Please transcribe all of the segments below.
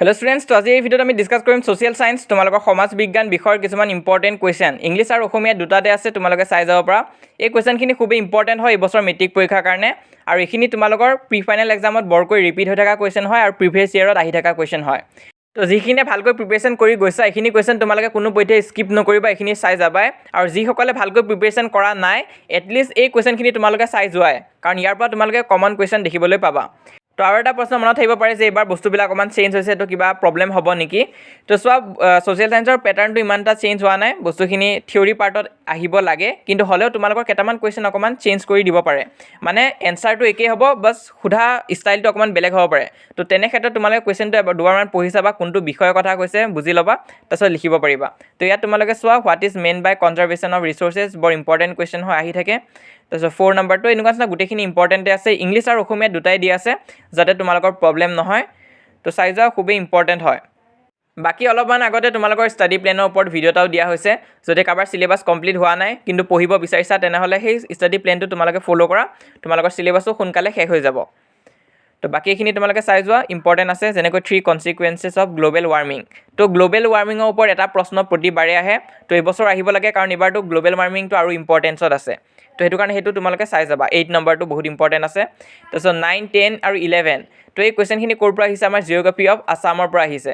Hello' students তো আজি এই ভিডিঅ'ত আমি ডিছকাছ কৰিম ছ'চিয়েল ছায়েন্স তোমালোকৰ সমাজ বিজ্ঞান বিষয়ৰ কিছুমান ইম্পৰ্টেণ্ট কুৱেশ্যন ইংলিছ আৰু অসমীয়া দুটাতে আছে, তোমালোকে চাই যাব পৰা। এই কুৱেশ্যনখিনি খুবেই ইম্পৰ্টেণ্ট হয় এইবছৰ মেট্ৰিক পৰীক্ষাৰ কাৰণে আৰু এইখিনি তোমালোকৰ প্ৰি ফাইনেল এক্সামত বৰকৈ ৰিপিট হৈ থকা কুৱেশ্যন হয় আৰু প্ৰিভিয়াছ ইয়েৰত আহি থকা কুৱেশ্যন হয়। তো যিখিনিয়ে ভালকৈ প্ৰিপেৰেশ্যন কৰি গৈছা, এইখিনি কুৱেশ্যন তোমালোকে কোনোপধ্যে স্কিপ নকৰিবা, এইখিনি চাই যাবাই। আৰু যিসকলে ভালকৈ প্ৰিপেৰেশ্যন কৰা নাই এটলিষ্ট এই কুৱেশ্যনখিনি তোমালোকে চাই যোৱাই। কাৰণ ইয়াৰ পৰা তোমালোকে কমন কুৱেশ্যন দেখিবলৈ পাবা। তো আৰু এটা প্ৰশ্ন মনত থাকিব পাৰে যে এইবাৰ বস্তুবিলাক অকণমান চেঞ্জ হৈছে তো কিবা প্ৰব্লেম হ'ব নেকি? তো চোৱা ছ'চিয়েল ছায়েন্সৰ পেটাৰ্ণটো ইমান এটা চেঞ্জ হোৱা নাই। বস্তুখিনি থিয়ৰী পাৰ্টত আহিব লাগে, কিন্তু হ'লেও তোমালোকৰ কেইটামান কুৱেশ্যন অকণমান চেঞ্জ কৰি দিব পাৰে। মানে এনচাৰটো একেই হ'ব বাছ সোধা ষ্টাইলটো অকণমান বেলেগ হ'ব পাৰে। তো তেনে ক্ষেত্ৰত তোমালোকে কুৱেশ্যনটো এবাৰ দুবাৰমান পঢ়ি চাবা কোনটো বিষয়ৰ কথা কৈছে বুজি ল'বা, তাৰপিছত লিখিব পাৰিবা। তো ইয়াত তোমালোকে চোৱা what is mean by conservation of resources বৰ ইম্পৰ্টেণ্ট কুৱেশ্যন হৈ আহি থাকে। তাৰপিছত ফ'ৰ নম্বৰটো এনেকুৱা নিচিনা গোটেইখিনি ইম্পৰ্টেণ্টে আছে। ইংলিছ আৰু অসমীয়া দুটাই দি আছে, যাতে তোমালোকৰ প্ৰব্লেম নহয়। তো চাই যোৱা, খুবেই ইম্পৰ্টেণ্ট হয়। বাকী অলপমান আগতে তোমালোকৰ ষ্টাডি প্লেনৰ ওপৰত ভিডিঅ' এটাও দিয়া হৈছে। যদি কাৰোবাৰ চিলেবাছ কমপ্লিট হোৱা নাই, কিন্তু পঢ়িব বিচাৰিছা, তেনেহ'লে সেই ষ্টাডি প্লেনটো তোমালোকে ফ'ল' কৰা। তোমালোকৰ চিলেবাছো সোনকালে শেষ হৈ যাব। তো বাকীখিনি তোমালোকে চাই যোৱা। ইম্পৰ্টেণ্ট আছে, যেনেকৈ three consequences of global warming তো গ্ল'বেল ৱাৰ্মিঙৰ ওপৰত এটা প্ৰশ্ন প্ৰতিবাৰে আহে। তো এইবছৰ আহিব লাগে, কাৰণ এইবাৰতো গ্ল'বেল ৱাৰ্মিংটো আৰু ইম্পৰ্টেঞ্চত আছে। তো সেইটো কাৰণে সেইটো তোমালোকে চাই যাবা। এইট নম্বৰটো বহুত ইম্পৰ্টেণ্ট আছে। তাৰপিছত নাইন টেন আৰু ইলেভেন তো এই কুৱেশ্যনখিনি ক'ৰ পৰা আহিছে? আমাৰ জিঅ'গ্ৰাফী অফ আছামৰ পৰা আহিছে।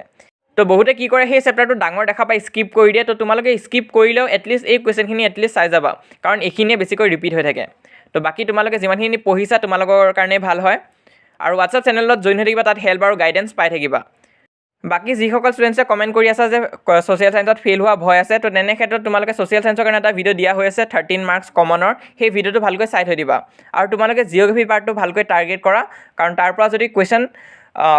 তো বহুতে কি কৰে, সেই চেপ্টাৰটো ডাঙৰ দেখা পাই স্কিপ কৰি দিয়ে। তো তোমালোকে স্কিপ কৰিলেও এটলিষ্ট এই কুৱেশ্যনখিনি এটলিষ্ট চাই যাবা। কাৰণ এইখিনিয়ে বেছিকৈ ৰিপিট হৈ থাকে। তো বাকী তোমালোকে যিমানখিনি পঢ়িছা, তোমালোকৰ কাৰণে ভালো হয়। আৰু হোৱাটছআপ চেনেলত জইন হৈ থাকিবা, তাত হেল্প আৰু গাইডেঞ্চ পাই থাকিবা। বাকী যিসকল ষ্টুডেণ্টছে কমেণ্ট কৰি আছা যে ছ'চিয়েল ছায়েন্সত ফেইল হোৱা ভয় আছে, তো তেনে ক্ষেত্ৰত তোমালোকে ছ'চিয়েল ছায়েন্সৰ কাৰণে এটা ভিডিঅ' দিয়া হৈ আছে থাৰ্টিন মাৰ্কছ কমনৰ সেই ভিডিঅ'টো ভালকৈ চাই থৈ দিবা। আৰু তোমালোকে জিঅ'গ্ৰাফী পাৰ্টটো ভালকৈ টাৰ্গেট কৰা। কাৰণ তাৰ পৰা যদি কুৱেশ্যন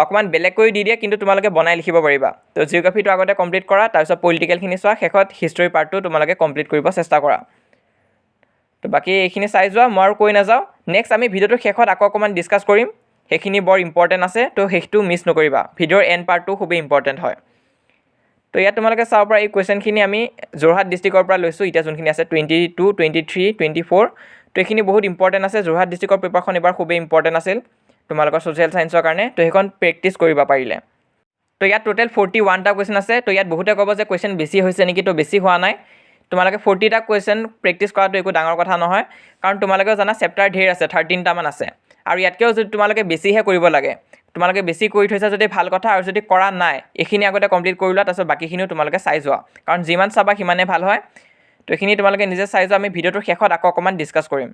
অকণমান বেলেগকৈ দি দিয়ে কিন্তু তোমালোকে বনাই লিখিব পাৰিবা। তো জিঅ'গ্ৰাফীটো আগতে কমপ্লিট কৰা তাৰপিছত পলিটিকেলখিনি চোৱা শেষত হিষ্টৰী পাৰ্টটো তোমালোকে কমপ্লিট কৰিব চেষ্টা কৰা। তো বাকী এইখিনি চাই যোৱা মই আৰু কৈ নাযাওঁ। নেক্সট আমি ভিডিঅ'টোৰ শেষত আকৌ অকণমান ডিছকাছ কৰিম। সেইখিনি বৰ ইম্পৰ্টেণ্ট আছে তো সেইটো মিছ নকৰিবা। ভিডিঅ'ৰ এণ্ড পাৰ্টটো খুবেই ইম্পৰ্টেণ্ট হয়। তো ইয়াত তোমালোকে চাব পৰা এই কুৱেশ্যনখিনি আমি যোৰহাট ডিষ্ট্ৰিক্টৰ পৰা লৈছোঁ। এতিয়া যোনখিনি আছে twenty two twenty three twenty four তো এইখিনি বহুত ইম্পৰ্টেণ্ট আছে। যোৰহাট ডিষ্ট্ৰিক্টৰ পেপাৰখন এইবাৰ খুবেই ইম্পৰ্টেণ্ট আছিল। তোমালোকৰ ছ'চিয়েল ছায়েন্সৰ কাৰণে, তো সেইখন প্ৰেক্টিচ কৰিবা পাৰিলে। তো ইয়াত টোটেল ফৰ্টি ওৱানটা কুৱেশ্যন আছে, তো ইয়াত বহুতে ক'ব যে কুৱেশ্যন বেছি হৈছে নেকি, তো বেছি হোৱা নাই। তোমালোকে ফৰ্টিটা কুৱেশ্যন প্ৰেক্টিচ কৰাটো একো ডাঙৰ কথা নহয়, কাৰণ তোমালোকেও জানা চেপ্টাৰ ধেৰ আছে থাৰ্টিনটামান আছে। আৰু ইয়াতকৈও যদি তোমালোকে বেছিহে কৰিব লাগে, তোমালোকে বেছি কৰি থৈছা যদি ভালো কথা আৰু যদি কৰা নাই, এইখিনি আগতে কমপ্লিট কৰি লোৱা, তাৰপিছত বাকীখিনিও তোমালোকে চাই যোৱা। কাৰণ যিমান চাবা সিমানে ভালো হয়। তো এইখিনি তোমালোকে নিজে চাই যোৱা, আমি ভিডিঅ'টোৰ শেষত আকৌ অকণমান ডিছকাছ কৰিম।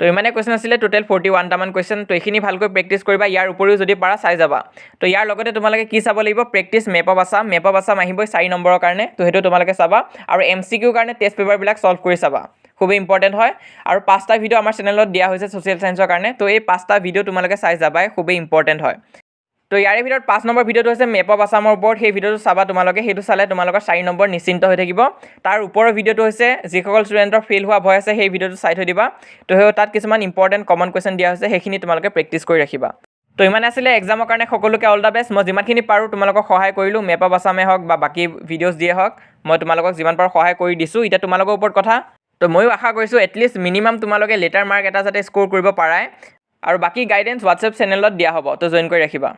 তো ইমানে কুৱেশ্যন আছিলে টোটেল ফৰ্টি ওৱানটামান কুৱেশ্যন তো এইখিনি ভালকৈ প্ৰেক্টিচ কৰিবা। ইয়াৰ উপৰিও যদি পাৰা চাই যাবা। তো ইয়াৰ লগতে তোমালোকে কি চাব লাগিব? Practice map of Assam map of Assam আহিবই চাৰি নম্বৰৰ কাৰণে। তো সেইটো তোমালোকে চাবা। আৰু এম চি কিউৰ কাৰণে টেষ্ট পেপাৰবিলাক ছল্ভ কৰি চাবা। খুবেই ইম্পৰ্টেণ্ট হয়। আৰু পাঁচটা ভিডিঅ' আমাৰ চেনেলত দিয়া হৈছে ছ'চিয়েল ছায়েন্সৰ কাৰণে। তো এই পাঁচটা ভিডিঅ' তোমালোকে চাই যাবাই। খুবেই ইম্পৰ্টেণ্ট হয়। তো ইয়াৰে ভিতৰত পাঁচ নম্বৰ ভিডিঅ'টো হৈছে মেপ অফ আছামৰ ওপৰত সেই ভিডিঅ'টো চাবা তোমালোকে সেইটো চালে তোমালোকৰ চাৰি নম্বৰ নিশ্চিন্ত হৈ থাকিব। তাৰ ওপৰৰ ভিডিঅ'টো হৈছে যিসকল ষ্টুডেণ্টৰ ফেইল হোৱা ভয় আছে সেই ভিডিঅ'টো চাই থৈ দিবা। তো সেই তাত কিছুমান ইম্পৰ্টেণ্ট কমন কুৱেশ্যন দিয়া হৈছে সেইখিনি তোমালোকে প্ৰেক্টিচ কৰি ৰাখিবা। তো ইমানে আছিলে এক্সামৰ কাৰণে সকলোকে অল দ্য বেষ্ট মই যিমানখিনি পাৰোঁ তোমালোকক সহায় কৰিলোঁ। মেপ অফ আছামে হওক বা বাকী ভিডিঅ'জ দিয়ে হওক মই তোমালোকক যিমান পাৰোঁ সহায় কৰি দিছোঁ। এতিয়া তোমালোকৰ ওপৰত কথা। তো ময়ো আশা কৰিছোঁ এটলিষ্ট মিনিমাম তোমালোকে লেটাৰ মাৰ্ক এটা যাতে স্ক'ৰ কৰিব পাৰাই। আৰু বাকী গাইডেঞ্চ হোৱাটছএপ চেনেলত দিয়া হ'ব। তো জইন কৰি ৰাখিবা।